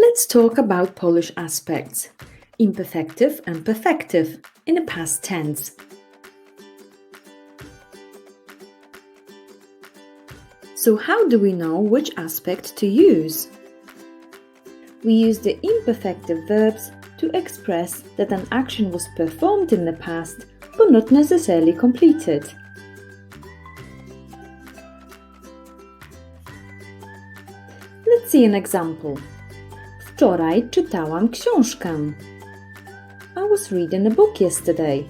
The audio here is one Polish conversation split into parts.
Let's talk about Polish aspects imperfective and perfective in the past tense. So, how do we know which aspect to use? We use the imperfective verbs to express that an action was performed in the past but not necessarily completed. Let's see an example. Wczoraj czytałam książkę. I was reading a book yesterday.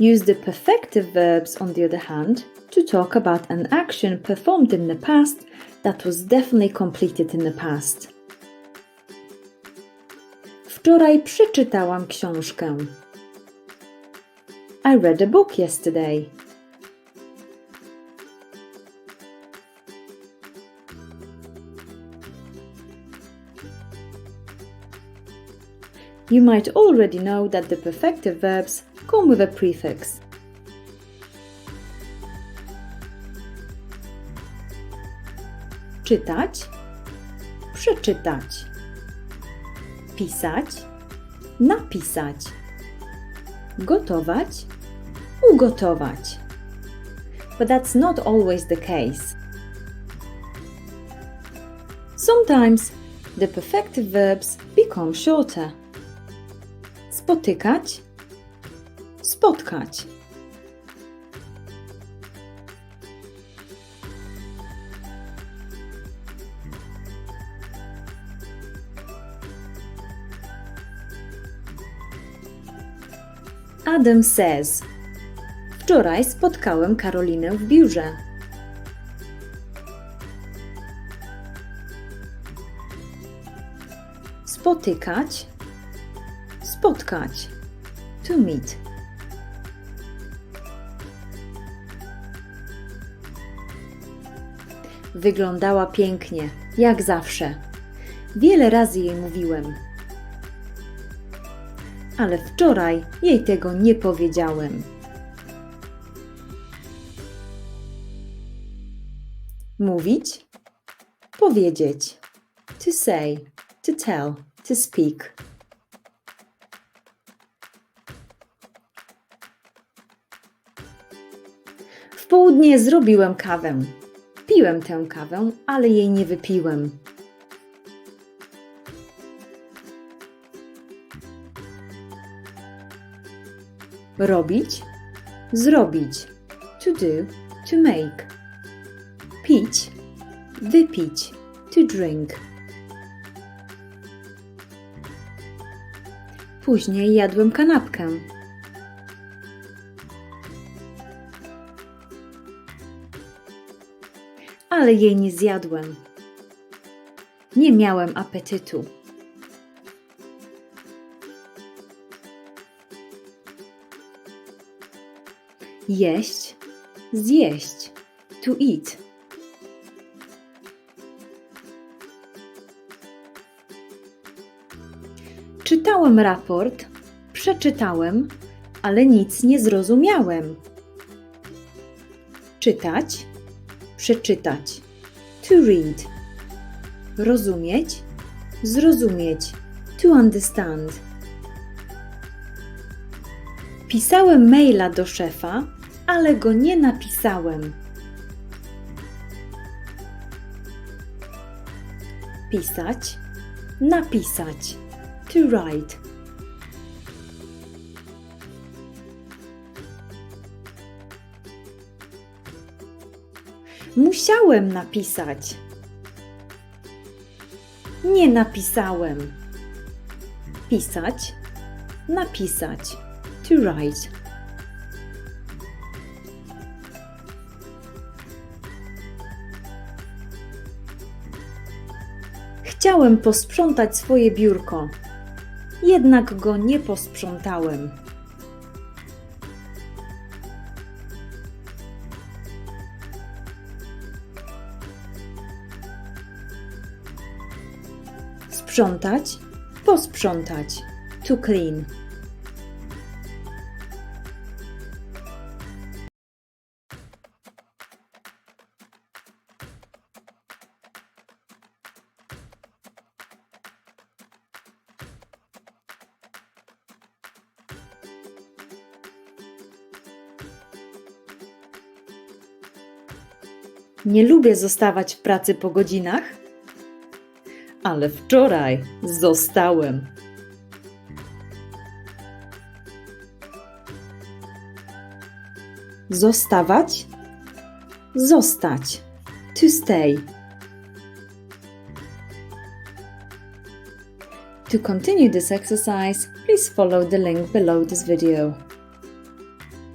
Use the perfective verbs, on the other hand, to talk about an action performed in the past that was definitely completed in the past. Wczoraj przeczytałam książkę. I read a book yesterday. You might already know that the perfective verbs come with a prefix. Czytać, przeczytać. Pisać, napisać. Gotować, ugotować. But that's not always the case. Sometimes the perfective verbs become shorter. Spotykać, spotkać. Adam says: Wczoraj spotkałem Karolinę w biurze. Spotykać, spotkać. To meet. Wyglądała pięknie, jak zawsze. Wiele razy jej mówiłem. Ale wczoraj jej tego nie powiedziałem. Mówić, powiedzieć. To say, to tell, to speak. W południe zrobiłem kawę. Piłem tę kawę, ale jej nie wypiłem. Robić, zrobić. To do, to make. Pić, wypić. To drink. Później jadłem kanapkę. Ale jej nie zjadłem. Nie miałem apetytu. Jeść, zjeść, to eat. Czytałem raport, przeczytałem, ale nic nie zrozumiałem. Czytać, przeczytać. To read. Rozumieć, zrozumieć. To understand. Pisałem maila do szefa, ale go nie napisałem. Pisać, napisać. To write. Musiałem napisać. Nie napisałem. Pisać, napisać. To write. Chciałem posprzątać swoje biurko, jednak go nie posprzątałem. sprzątać, posprzątać, to clean. Nie lubię zostawać w pracy po godzinach, ale wczoraj zostałem. Zostawać, zostać, to stay. To continue this exercise, please follow the link below this video.